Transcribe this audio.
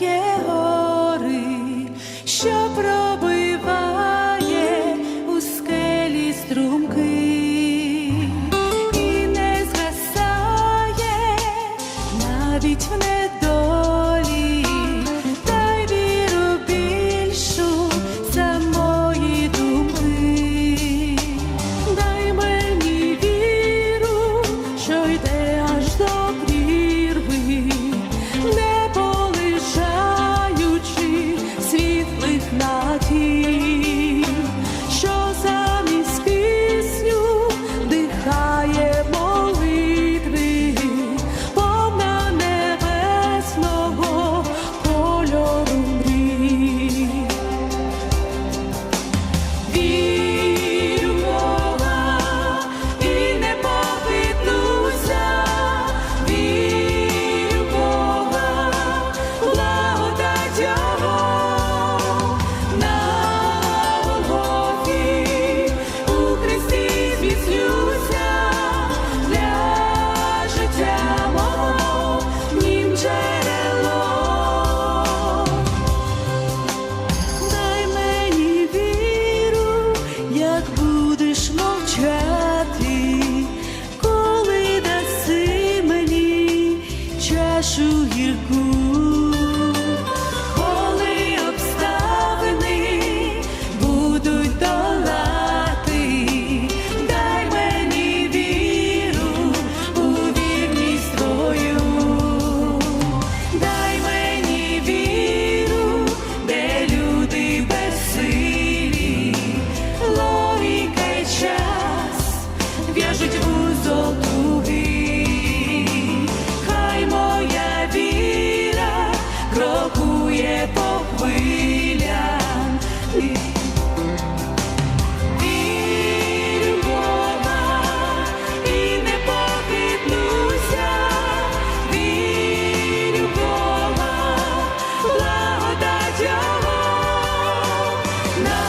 пробиває гори, що пробиває у скелі струмки і не згасає навіть в небі. No.